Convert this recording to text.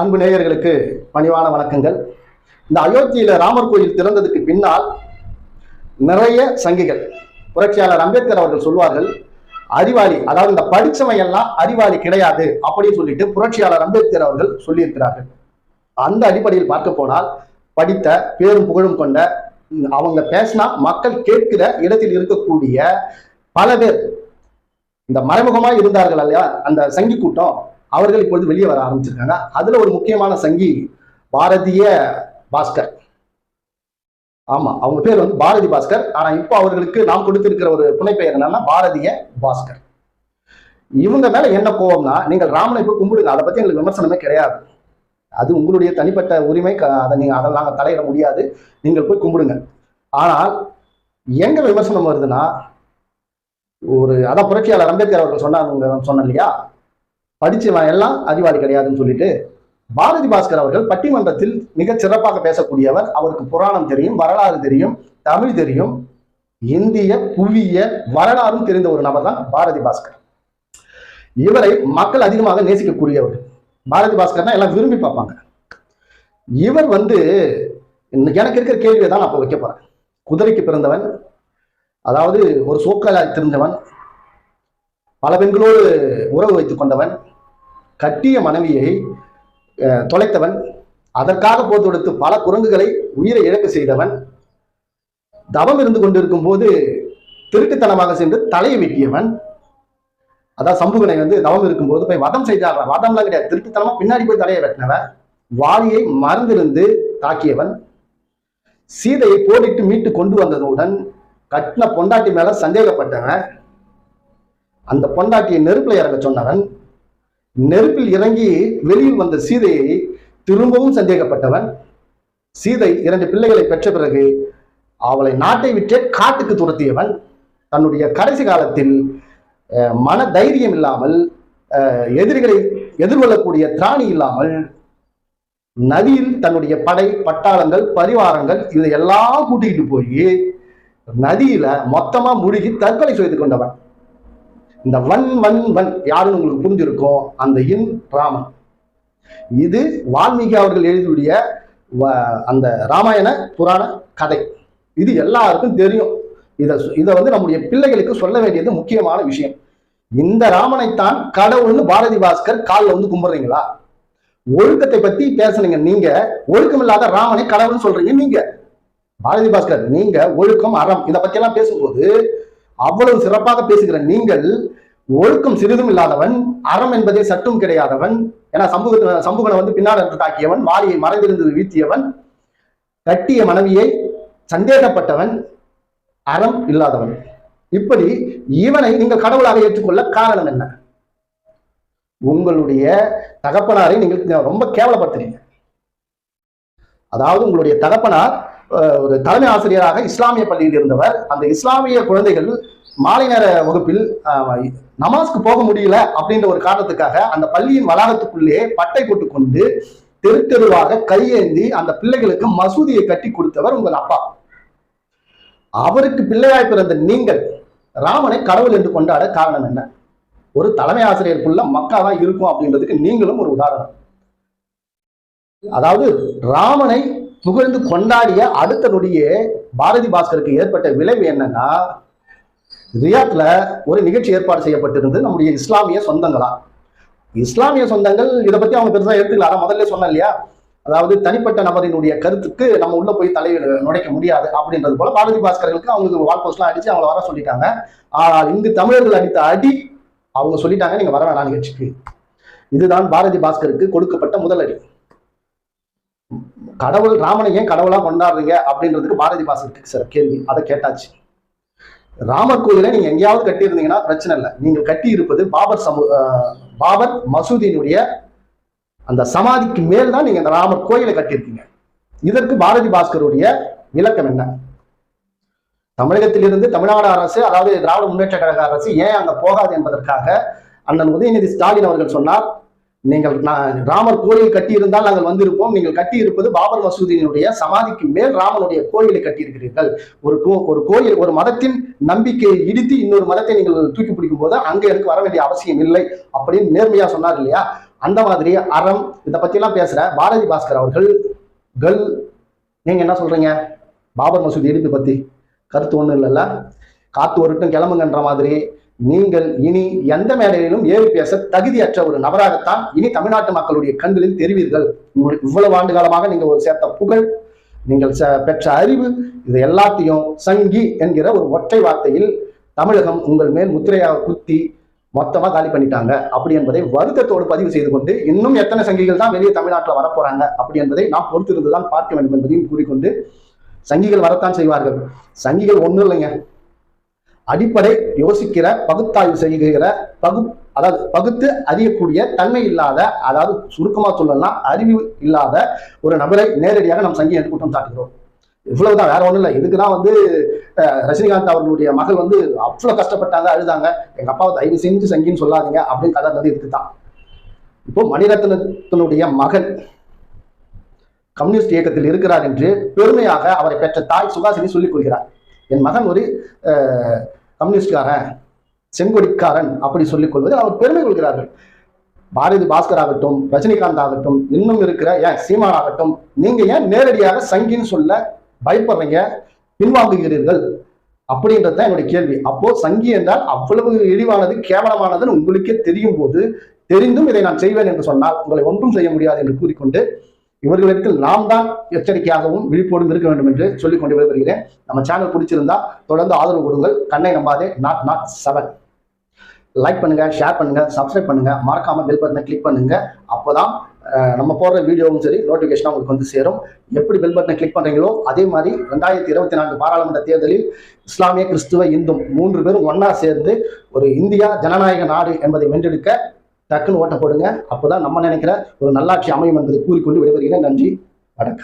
அன்பு நேயர்களுக்கு பணிவான வணக்கங்கள். இந்த அயோத்தியில ராமர் கோயில் திறந்ததுக்கு பின்னால் நிறைய சங்கிகள். புரட்சியாளர் அம்பேத்கர் அவர்கள் சொல்வார்கள் அறிவாளி அதாவது இந்த படிச்சவன் எல்லாம் அறிவாளி கிடையாது அப்படின்னு சொல்லிட்டு புரட்சியாளர் அம்பேத்கர் அவர்கள் சொல்லியிருக்கிறார்கள். அந்த அடிப்படையில் பார்க்க போனால் படித்த பேரும் புகழும் கொண்ட அவங்க பேசினா மக்கள் கேட்கிற இடத்தில் இருக்கக்கூடிய பல பேர் இந்த மறைமுகமா இருந்தார்கள் அல்லையா அந்த சங்கி கூட்டம். அவர்கள் இப்பொழுது வெளியே வர ஆரம்பிச்சிருக்காங்க. அதுல ஒரு முக்கியமான சங்கி பாரதிய பாஸ்கர். ஆமா அவங்க பேர் வந்து பாரதி பாஸ்கர். ஆனா இப்போ அவர்களுக்கு நாம் கொடுத்திருக்கிற ஒரு புனைப்பெயர் என்னன்னா பாரதிய பாஸ்கர். இவங்க மேல என்ன கோவம்னா நீங்கள் ராமனை போய் கும்பிடுங்க. அதை பத்தி எங்களுக்கு விமர்சனமே கிடையாது. அது உங்களுடைய தனிப்பட்ட உரிமை. க- அதை நீங்க அதை நாங்கள் தலையிட முடியாது. நீங்கள் போய் கும்பிடுங்க. ஆனால் எங்க விமர்சனம் வருதுன்னா ஒரு அதான் புரட்சியாளர் அம்பேத்கர் அவர்கள் சொன்னாங்க சொன்னேன் இல்லையா? படிச்சவன் எல்லாம் அறிவாளி கிடையாதுன்னு சொல்லிட்டு பாரதி பாஸ்கர் அவர்கள் பட்டிமன்றத்தில் மிகச் சிறப்பாக பேசக்கூடியவர். அவருக்கு புராணம் தெரியும் வரலாறு தெரியும் தமிழ் தெரியும். இந்திய புவிய வரலாறும் தெரிந்த ஒரு நபர் தான் பாரதி பாஸ்கர். இவரை மக்கள் அதிகமாக நேசிக்கக்கூடியவர் பாரதி பாஸ்கர்னா எல்லாம் விரும்பி பார்ப்பாங்க. இவர் வந்து எனக்கு இருக்கிற கேள்வியை தான் நான் இப்போ வைக்க போறேன். குதிரைக்கு பிறந்தவன் அதாவது ஒரு சோக்கலா தெரிந்தவன் பல பெண்களோடு உறவு வைத்துக் கொண்டவன் கட்டிய மனைவியை தொலைத்தவன் அதற்காக போர் தொடுத்து பல குரங்குகளை உயிரை இழக்க செய்தவன் தவம் இருந்து கொண்டிருக்கும் போது திருட்டுத்தனமாக சென்று தலையை வெட்டியவன். அதான் சம்புகனை வந்து தவம் இருக்கும்போது போய் வதம் செய்தார். வதம்லாம் கிடையாது. திருட்டுத்தனமா பின்னாடி போய் தலையை வெட்டினவன். வாளியை மறந்திருந்து தாக்கியவன். சீதையை போரிட்டு மீட்டு கொண்டு வந்ததுடன் கட்டின பொண்டாட்டி மேல சந்தேகப்பட்டவன். அந்த பொண்டாட்டியை நெருப்புல இறங்க சொன்னவன். நெருப்பில் இறங்கி வெளியில் வந்த சீதையை திரும்பவும் சந்தேகப்பட்டவன் சீதை இரண்டு பிள்ளைகளை பெற்ற பிறகு அவளை நாட்டை விட்டே காட்டுக்கு துரத்தியவன் தன்னுடைய கடைசி காலத்தில் மன தைரியம் இல்லாமல் எதிரிகளை எதிர்கொள்ளக்கூடிய திராணி இல்லாமல் நதியில் தன்னுடைய படை பட்டாளங்கள் பரிவாரங்கள் இதையெல்லாம் கூட்டிக்கிட்டு போய் நதியில மொத்தமா முழுகி தற்கொலை செய்து கொண்டவன். இந்த வன் வன் வன் யாருன்னு உங்களுக்கு புரிஞ்சிருக்கும்? அந்த இன் ராமன். இது வால்மீகி அவர்கள் எழுதியுடைய வ- அந்த ராமாயண புராண கதை. இது எல்லாருக்கும் தெரியும். இதை சொ- இதை வந்து நம்முடைய பிள்ளைகளுக்கு சொல்ல வேண்டியது முக்கியமான விஷயம். இந்த ராமனைத்தான் கடவுள்னு பாரதி பாஸ்கர் காலில் வந்து கும்பிடுறீங்களா? ஒழுக்கத்தை பத்தி பேசுனீங்க. நீங்க ஒழுக்கம் இல்லாத ராமனை கடவுள்னு சொல்றீங்க. நீங்க பாரதி பாஸ்கர் நீங்க ஒழுக்கம் அறம் இதை பத்தி எல்லாம் பேசும்போது அவ்வளவு சிறப்பாக பேசுகிற நீங்கள் ஒழுக்கம் சிறிதும் இல்லாதவன் அறம் என்பதே சட்டும் கிடையாதவன் ஏன்னா சமூக சமூகனை வந்து பின்னால் இருந்து தாக்கியவன் மாலியை மறைந்திருந்து வீழ்த்தியவன் கட்டிய மனைவியை சந்தேகப்பட்டவன் அறம் இல்லாதவன். இப்படி இவனை நீங்கள் கடவுளாக ஏற்றுக்கொள்ள காரணம் என்ன? உங்களுடைய தகப்பனாரை நீங்கள் ரொம்ப கேவலப்படுத்துறீங்க. அதாவது உங்களுடைய தகப்பனார் ஒரு தலைமை ஆசிரியராக இஸ்லாமிய பள்ளியில் இருந்தவர். அந்த இஸ்லாமிய குழந்தைகள் மாலை நேர வகுப்பில் நமாஸ்க்கு போக முடியல அப்படின்ற ஒரு காரணத்துக்காக அந்த பள்ளியின் வளாகத்துக்குள்ளே பட்டை போட்டுக்கொண்டு தெரு தெருவாக கையேந்தி அந்த பிள்ளைகளுக்கு மசூதியை கட்டி கொடுத்தவர் உங்கள் அப்பா. அவருக்கு பிள்ளையாய் பிறந்த நீங்கள் ராமனை கடவுள் என்று கொண்டாட காரணம் என்ன? ஒரு தலைமை ஆசிரியருக்குள்ள மக்காவா இருக்கும் அப்படின்றதுக்கு நீங்களும் ஒரு உதாரணம். அதாவது ராமனை புகழ்ந்து கொண்டாடிய அடுத்த நொடியே பாரதி பாஸ்கருக்கு ஏற்பட்ட விளைவு என்னன்னா ரியாத்ல ஒரு நிகழ்ச்சி ஏற்பாடு செய்யப்பட்டிருந்தது நம்முடைய இஸ்லாமிய சொந்தங்களா. இஸ்லாமிய சொந்தங்கள் இதை பத்தி அவங்க பெருசா எடுத்துக்கல அதான் முதல்ல சொன்னேன் இல்லையா? அதாவது தனிப்பட்ட நபரினுடைய கருத்துக்கு நம்ம உள்ள போய் தலை நுழைக்க முடியாது அப்படின்றது போல பாரதி பாஸ்கர்களுக்கு அவங்களுக்கு வால் போஸ்ட்லாம் அடிச்சு அவங்கள வர சொல்லிட்டாங்க. ஆனால் இங்கு தமிழர்கள் அடித்த அடி அவங்க சொல்லிட்டாங்க நீங்க வர வேணாம் நிகழ்ச்சிக்கு. இதுதான் பாரதி பாஸ்கருக்கு கொடுக்கப்பட்ட முதல் அடி. கடவுள் ராமனை ஏன் கடவுளா கொண்டாடுறீங்க அப்படின்றதுக்கு பாரதி பாஸ்கருக்கு சில கேள்வி. அதை கேட்டாச்சு. ராமர் கோயிலை நீங்க எங்கேயாவது கட்டியிருந்தீங்கன்னா பிரச்சனை இல்லை. நீங்கள் கட்டி இருப்பது பாபர் சமு அஹ், பாபர் மசூதியினுடைய அந்த சமாதிக்கு மேல் தான் நீங்க இந்த ராமர் கோயிலை கட்டியிருக்கீங்க. இதற்கு பாரதி பாஸ்கருடைய விளக்கம் என்ன? தமிழகத்திலிருந்து தமிழ்நாடு அரசு அதாவது திராவிட முன்னேற்ற கழக அரசு ஏன் அங்க போகாது என்பதற்காக அண்ணன் உதயநிதி ஸ்டாலின் அவர்கள் சொன்னார் நீங்கள் ராமர் கோயில் கட்டியிருந்தால் நாங்கள் வந்திருப்போம். நீங்கள் கட்டி இருப்பது பாபர் மசூதியினுடைய சமாதிக்கு மேல் ராமனுடைய கோயிலை கட்டியிருக்கிறீர்கள். ஒரு கோ ஒரு கோயில் ஒரு மதத்தின் நம்பிக்கையை இடித்து இன்னொரு மதத்தை நீங்கள் தூக்கி பிடிக்கும் போது அங்க எனக்கு வர வேண்டிய அவசியம் இல்லை அப்படின்னு நேர்மையா சொன்னார் இல்லையா? அந்த மாதிரி அறம் இதை பற்றிலாம் பேசுகிற பாரதி பாஸ்கர் அவர்கள் கல் நீங்கள் என்ன சொல்கிறீங்க பாபர் மசூதி இடிப்பு பற்றி கருத்து ஒன்றும் இல்லைல்ல. காத்து வரட்டும் கிளம்புங்கன்ற மாதிரி நீங்கள் இனி எந்த மேடையிலும் ஏறி பேச தகுதியற்ற ஒரு நபராகத்தான் இனி தமிழ்நாட்டு மக்களுடைய கண்களில் தெரிவீர்கள். உங்களுக்கு இவ்வளவு ஆண்டு காலமாக நீங்கள் ஒரு சேர்த்த புகழ் நீங்கள் ச- பெற்ற அறிவு இது எல்லாத்தையும் சங்கி என்கிற ஒரு ஒற்றை வார்த்தையில் தமிழகம் உங்கள் மேல் முத்திரையாக குத்தி மொத்தமா காலி பண்ணிட்டாங்க. அப்படி என்பதை வருத்தத்தோடு பதிவு செய்து கொண்டு இன்னும் எத்தனை சங்கிகள் தான் வெளியே தமிழ்நாட்டில் வரப்போறாங்க? அப்படி என்பதை நாம் பொறுத்திருந்துதான் பார்க்க வேண்டும் என்பதையும் கூறிக்கொண்டு சங்கிகள் வரத்தான் செய்வார்கள். சங்கிகள் ஒன்றும் இல்லைங்க. அடிப்படை யோசிக்கிற பகுத்தாய்வு செய்கிற பகு அதாவது பகுத்து அறியக்கூடிய தன்மை இல்லாத அதாவது சுருக்கமா சொல்லலாம் அறிவு இல்லாத ஒரு நபரை நேரடியாக நம் சங்கி என்று குற்றம் சாட்டுகிறோம் இவ்வளவுதான் வேற ஒண்ணும் இல்லை. இதுக்குதான் வந்து ரஜினிகாந்த் அவர்களுடைய மகள் வந்து அவ்வளவு கஷ்டப்பட்டாங்க அழுதாங்க. எங்க அப்பாவை தயவு செஞ்சு சங்கின்னு சொல்லாதீங்க அப்படின்னு கதை வந்து இதுக்கு தான் இப்போ மணிரத்னத்தினுடைய மகள் கம்யூனிஸ்ட் இயக்கத்தில் இருக்கிறார் என்று பெருமையாக அவரை பெற்ற தாய் சுகாசினி சொல்லிக் கொள்கிறார். என் மகன் ஒரு கம்யூனிஸ்ட்காரன் செங்கொடிக்காரன் அப்படி சொல்லிக் கொள்வது அவர் பெருமை கொள்கிறார்கள். பாரதி பாஸ்கர் ஆகட்டும் ரஜினிகாந்த் ஆகட்டும் இன்னும் இருக்கிற ஏன் சீமான் ஆகட்டும் நீங்க ஏன் நேரடியாக சங்கின்னு சொல்ல பயப்படுறீங்க பின்வாங்குகிறீர்கள்? அப்படின்றது தான் என்னுடைய கேள்வி. அப்போ சங்கி என்றால் அவ்வளவு இழிவானது கேவலமானதுன்னு உங்களுக்கே தெரியும் போது தெரிந்தும் இதை நான் செய்வேன் என்று சொன்னால் உங்களை ஒன்றும் செய்ய முடியாது என்று கூறிக்கொண்டு இவர்களிடத்தில் நாம் தான் எச்சரிக்கையாகவும் விழிப்போடும் இருக்க வேண்டும் என்று சொல்லிக் கொண்டு விடைபெறுகிறேன். நம்ம சேனல் பிடிச்சிருந்தா தொடர்ந்து ஆதரவு கொடுங்கள். கண்ணை நம்பாதே நாட் நாட் செவன் லைக் பண்ணுங்க ஷேர் பண்ணுங்க சப்ஸ்கிரைப் பண்ணுங்க. மறக்காம பெல் பட்டனை கிளிக் பண்ணுங்க. அப்போதான் நம்ம போடுற வீடியோவும் சரி நோட்டிஃபிகேஷன் உங்களுக்கு வந்து சேரும். எப்படி பெல் பட்டனை கிளிக் பண்றீங்களோ அதே மாதிரி ரெண்டாயிரத்தி இருபத்தி நான்கு பாராளுமன்ற தேர்தலில் இஸ்லாமிய கிறிஸ்துவ இந்து மூன்று பேரும் ஒன்னா சேர்ந்து ஒரு இந்தியா ஜனநாயக நாடு என்பதை வென்றெடுக்க டக்குன்னு ஓட்ட போடுங்க. அப்போதான் நம்ம நினைக்கிற ஒரு நல்லாட்சி அமையும் என்பதை கூறிக்கொண்டு விடைபெறுகிறேன். நன்றி. வணக்கம்.